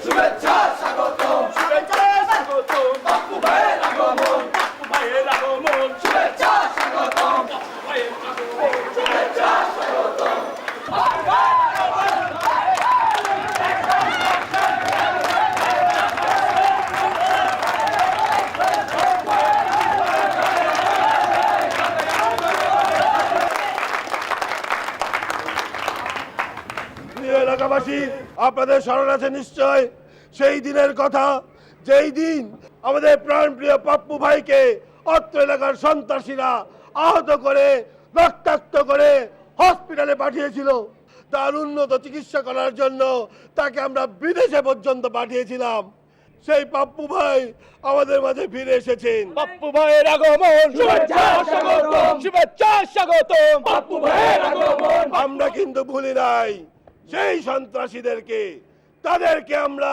শুভেচ্ছা স্বাগতম শুভেচ্ছা স্বাগতম বাপু ভাইয়ের আগমন বাপু ভাইয়ের আগমন শুভেচ্ছা স্বাগতম ভাইয়ের আগমন শুভেচ্ছা স্বাগতম প্রিয় এলাকাবাসী আপনাদের স্মরণ আছে নিশ্চয় সেই দিনের কথা যেই দিন আমাদের প্রাণপ্রিয় পাপ্পু ভাইকে অত্র এলাকার সন্ত্রাসীরা আহত করে রক্তাক্ত করে হসপিটালে পাঠিয়েছিল। তার উন্নত চিকিৎসা করার জন্য তাকে আমরা বিদেশে পর্যন্ত পাঠিয়েছিলাম। সেই পাপ্পু ভাই আমাদের মাঝে ফিরে এসেছেন। বাপু ভাইয়ের আগমন। শুভেচ্ছা স্বাগতম। শুভেচ্ছা স্বাগতম। বাপু ভাইয়ের আগমন। আমরা কিন্তু ভুলি নাই। সেই সন্ত্রাসীদেরকে, তাদেরকে আমরা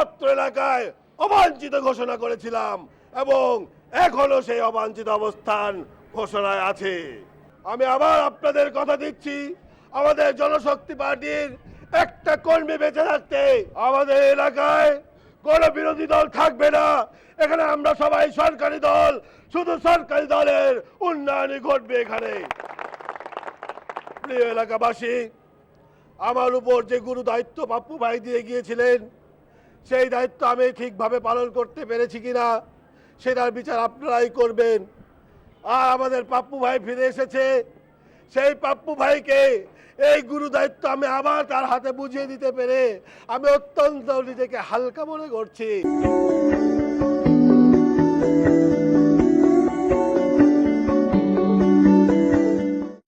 অত্র এলাকায় অবাঞ্ছিত ঘোষণা করেছিলাম এবং এখনও সেই অবাঞ্ছিত অবস্থান ঘোষণায় আছে। আমি আবার আপনাদের কথা দিচ্ছি, আমাদের জনশক্তি পার্টির একটা কর্মী বেঁচে থাকতে আমাদের এলাকায় কোনো বিরোধী দল থাকবে না। এখানে আমরা সবাই সরকারি দল, শুধু সরকারি দলের উন্নয়নই ঘটবে এখানে। প্রিয় এলাকাবাসী আমার উপর যে গুরু দায়িত্ব পাপ্পু ভাই দিয়ে গিয়েছিলেন, সেই দায়িত্ব আমি ঠিকভাবে পালন করতে পেরেছি কিনা, সেটার বিচার আপনারাই করবেন। আর আমাদের পাপ্পু ভাই ফিরে এসেছে, সেই পাপ্পু ভাইকে এই গুরু দায়িত্ব আমি আবার তার হাতে বুঝিয়ে দিতে পেরে আমি অত্যন্ত নিজেকে হালকা মনে করছি।